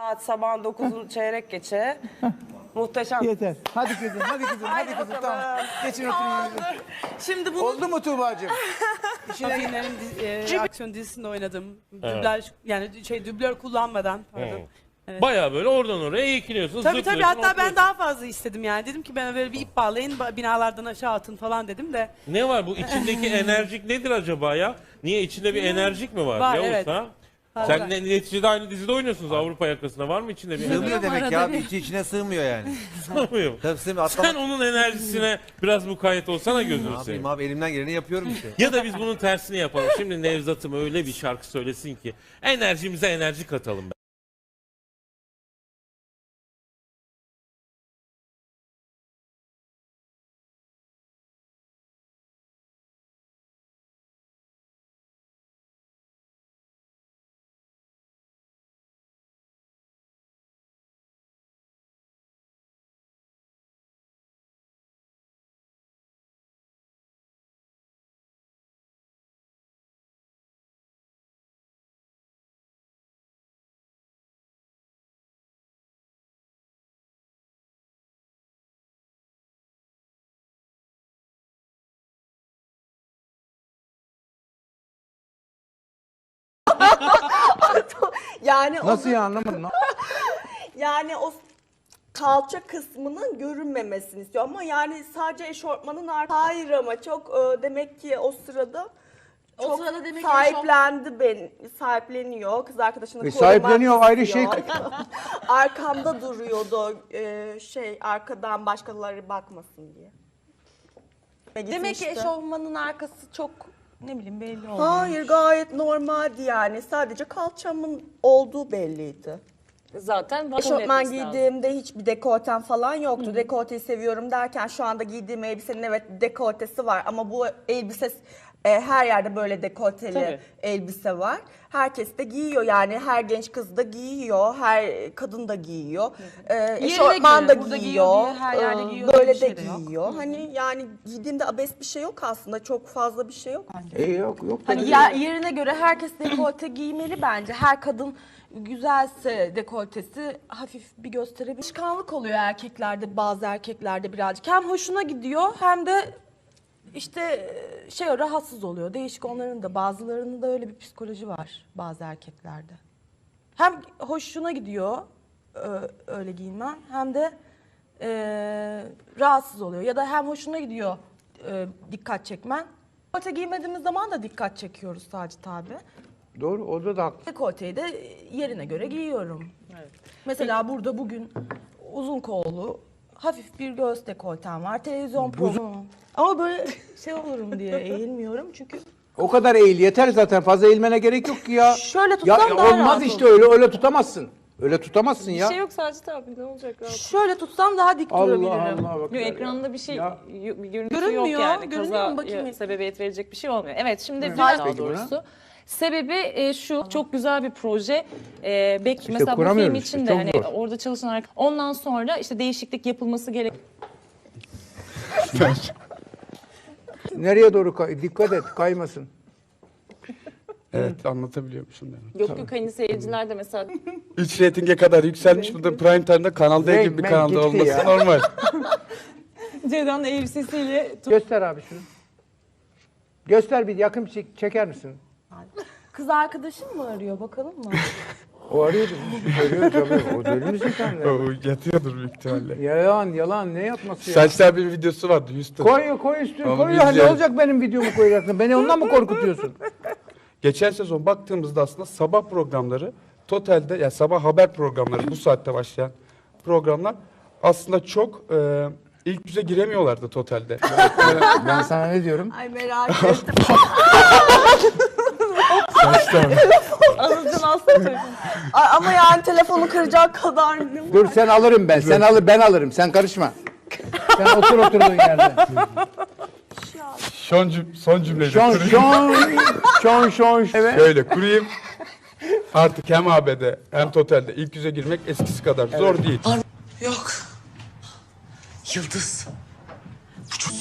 Saat sabahın 9'un çeyrek geçe. Muhteşem. Yeter. Hadi kızım, hadi kızım, hadi kızım. Tamam. Geçin oturun. Şimdi bunu Oldu mu Tuğba'cığım? Dizi- e, aksiyon dizisinde oynadım. Dublaj yani şey dublör kullanmadan pardon. Evet. Baya böyle oradan oraya eğikiliyorsun. Tabii tabii hatta ben daha fazla istedim yani. Dedim ki ben böyle bir ip bağlayın ba- binalardan aşağı atın falan dedim de. Ne var bu içindeki enerjik nedir acaba ya? Niye içinde bir enerjik mi var? Var, Yavuz, evet. ha? Sen ne, neticede aynı dizide oynuyorsunuz Avrupa yakasında. Var mı içinde bir enerji? Sığmıyor demek ya. İçi içine sığmıyor yani. Sanmıyorum. Tabii sığmıyor. Atlamak Sen onun enerjisine biraz mukayyet olsana ne gözünü yapayım seveyim. abi elimden geleni yapıyorum işte. Ya da biz bunun tersini yapalım. Şimdi Nevzat'ım öyle bir şarkı söylesin ki enerjimize enerji katalım. Yani o, Nasıl ya anlamadım. yani o kalça kısmının görünmemesini istiyor ama yani sadece eşortmanın artık hayır ama çok e, demek ki o sırada O çok sırada demek ki sahiplendi ben sahipleniyor kız arkadaşını E, korumak sahipleniyor, ayrı şey. arkamda duruyordu e, şey arkadan başkaları bakmasın diye. Demek ki Gitmişti. eşofmanın arkası çok ne bileyim belli olmuyor. Hayır gayet normaldi yani sadece kalçamın olduğu belliydi. Zaten Eşofman giydiğimde hiçbir dekoltem falan yoktu. Dekolteyi seviyorum derken şu anda giydiğim elbisenin evet dekoltesi var ama bu elbise e, her yerde böyle dekolteli Tabii. elbise var. Herkes de giyiyor yani her genç kız da giyiyor, her kadın da giyiyor. E, eşofman da giyiyor, giyiyor her yerde e, giyiyor diye böyle bir de şey de yok. giyiyor. Hani yani giydiğimde abes bir şey yok aslında çok fazla bir şey yok. E, yok yok. Hani tabii. ya, yerine göre herkes dekolte giymeli bence. Her kadın güzelse dekoltesi hafif bir gösterebilir. Çıkanlık oluyor erkeklerde bazı erkeklerde birazcık. Hem hoşuna gidiyor hem de işte şey rahatsız oluyor. Değişik onların da bazılarının da öyle bir psikoloji var bazı erkeklerde. Hem hoşuna gidiyor ö- öyle giyinmen hem de e, rahatsız oluyor. Ya da hem hoşuna gidiyor e, dikkat çekmen. Dekolte giymediğimiz zaman da dikkat çekiyoruz sadece tabi. Doğru, orada da haklı. Dekolteyi de yerine göre giyiyorum. Mesela burada bugün uzun kollu hafif bir göğüs dekoltem var. Televizyon programı. Ama böyle şey olurum diye eğilmiyorum çünkü O kadar eğil yeter zaten. Fazla eğilmene gerek yok ki ya. Şöyle ya, tutsam daha olmaz rahat işte öyle öyle tutamazsın. Öyle tutamazsın ya. Bir şey yok Sacit abi ne olacak rahat. şöyle tutsam daha dik Allah durabilirim. Allah bak. Yok ekranda bir şey Ya. yo- bir görüntüsü Görünmüyor, yok yani. görünüyor mu? Kaza Bakayım. ya, sebebiyet verecek bir şey olmuyor. Evet şimdi Evet. daha Peki doğrusu. Sebebi e, şu çok güzel bir proje. E, bek, mesela bu film kuramıyoruz için işte, de çok hani zor. orada çalışan arka- ondan sonra işte değişiklik yapılması gerek. Nereye doğru kay- dikkat et kaymasın. Evet anlatabiliyormuşum demek. Yok yok hani seyirciler de mesela 3 reytinge kadar yükselmiş. Bu da prime time'da Kanal D gibi bir kanalda gitti olması ya. normal. Ceydan'ın elbisesiyle Göster abi şunu. Göster bir yakın bir çek- çeker misin? Kız arkadaşım mı arıyor bakalım mı? O arıyordu. Söylüyor tabii. O deli de? o yatıyordur büyük ihtimalle. Yalan yalan ne yapması ya? Saçlar bir videosu vardı Houston. Koy koy üstüne Onu koy ya ne olacak benim videomu koyacaksın? Beni ondan mı korkutuyorsun? Geçen sezon baktığımızda aslında sabah programları totalde ya sabah haber programları bu saatte başlayan programlar aslında çok e, ilk yüze giremiyorlardı totalde. ben sana ne diyorum? Ay merak ettim. Anılcan alsana Ay, ama yani telefonu kıracak kadar Dur sen alırım ben. Sen alır ben alırım. Sen karışma. Sen otur oturduğun yerde. Son, cüm son cümlede Şon kurayım. şon şon şon. Evet. Şöyle kurayım. Artık hem AB'de hem totalde ilk yüze girmek eskisi kadar zor değil. Yok. Yıldız. Bu çok...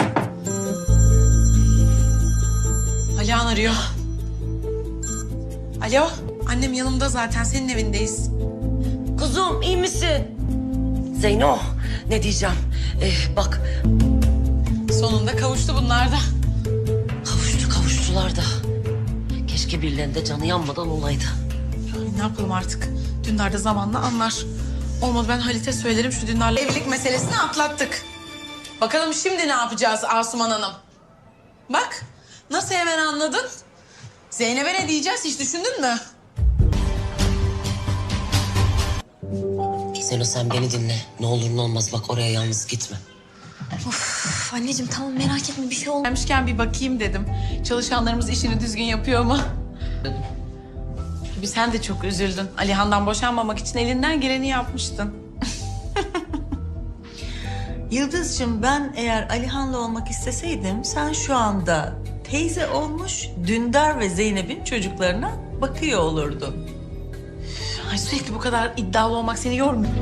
Alihan arıyor. Alo. Annem yanımda zaten. Senin evindeyiz. Kuzum. iyi misin? Zeyno ne diyeceğim? Ee, bak Sonunda kavuştu bunlar da. kavuştu kavuştular da. Keşke birilerinde canı yanmadan olaydı. Ay, Ne yapalım artık? Dündar da zamanla anlar. Olmadı ben Halit'e söylerim şu Dündar'la evlilik meselesini atlattık. Bakalım şimdi ne yapacağız Asuman Hanım? Bak nasıl hemen anladın? Zeynep'e ne diyeceğiz hiç düşündün mü? Zeyno sen beni dinle. Ne olur ne olmaz bak oraya yalnız gitme. Of, anneciğim tamam merak etme bir şey olmaz. Gelmişken bir bakayım dedim. Çalışanlarımız işini düzgün yapıyor mu? Bir sen de çok üzüldün. Alihan'dan boşanmamak için elinden geleni yapmıştın. Yıldız'cığım ben eğer Alihan'la olmak isteseydim sen şu anda teyze olmuş Dündar ve Zeynep'in çocuklarına bakıyor olurdun. Ay sürekli bu kadar iddialı olmak seni yormuyor.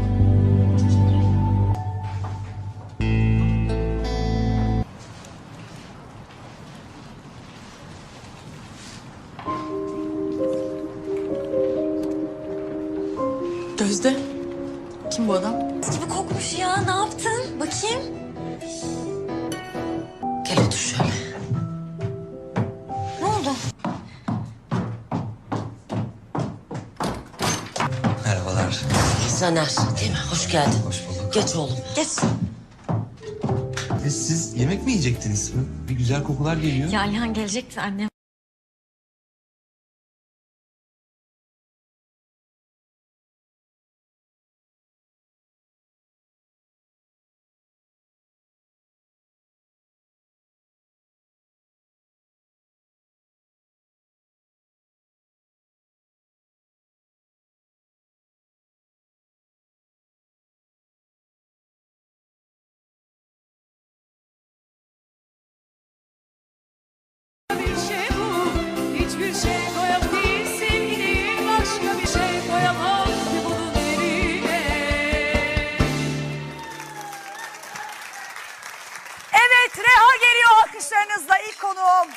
Gözde. Kim bu adam? gibi kokmuş ya ne yaptın? Bakayım. Caner değil mi? Hoş geldin. Hoş bulduk. Geç oğlum. Geç. E, siz yemek mi yiyecektiniz? Bir güzel kokular geliyor. Ya Alihan gelecekti annem.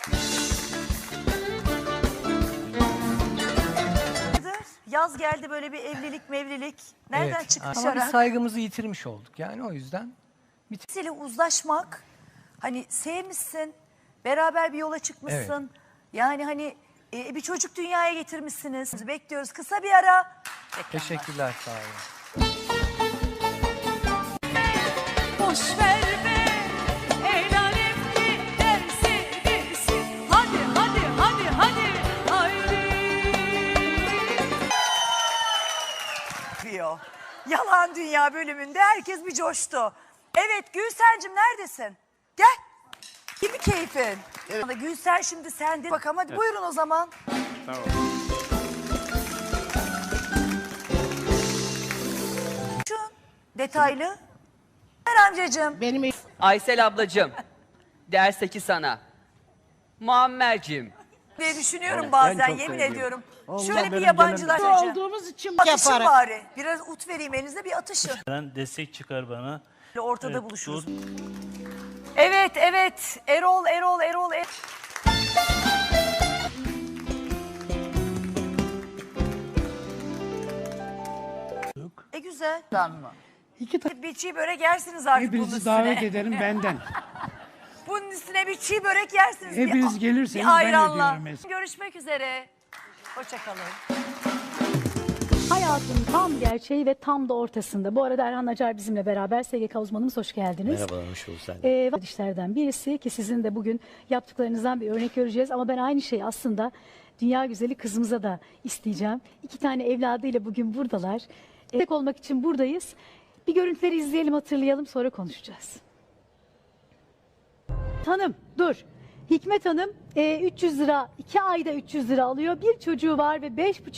Konuğum. Yaz geldi böyle bir evlilik mevlilik. Nereden çıkmış Ama biz saygımızı yitirmiş olduk. Yani o yüzden Birisiyle uzlaşmak, hani sevmişsin, beraber bir yola çıkmışsın. Yani hani e, bir çocuk dünyaya getirmişsiniz. Bekliyoruz kısa bir ara. teşekkürler sağ olun. Diyor. Yalan Dünya bölümünde herkes bir coştu. Evet Gülsen'cim neredesin? Gel. Mi keyfin? Evet. Gülsen şimdi sende. Bakalım hadi buyurun o zaman. Şu detaylı. Ver amcacığım. Aysel ablacığım, dersteki sana. Muammer'cim, diye düşünüyorum bazen yemin ediyorum. Şöyle bir yabancılar. Olduğumuz için Atışın bari. Biraz ut vereyim elinize bir atışın. destek çıkar bana. Böyle Ortada buluşuruz. Evet evet Erol Erol Erol. Er- E güzel. Bir çiğ börek yersiniz artık bunun üstüne. davet ederim benden. bunun üstüne bir çiğ börek yersiniz. Hepiniz gelirseniz bir ayranla. Görüşmek üzere. Hoşçakalın. Hayatın tam gerçeği ve tam da ortasında. Bu arada Erhan Acar bizimle beraber SGK uzmanımız hoş geldiniz. Merhaba, hoş bulduk sen. Ee, birisi ki sizin de bugün yaptıklarınızdan bir örnek göreceğiz. Ama ben aynı şeyi aslında dünya güzeli kızımıza da isteyeceğim. İki tane evladıyla bugün buradalar. Tek olmak için buradayız. Bir görüntüleri izleyelim, hatırlayalım, sonra konuşacağız. Hanım, dur. Hikmet Hanım e, 300 lira, iki ayda 300 lira alıyor. Bir çocuğu var ve beş buçuk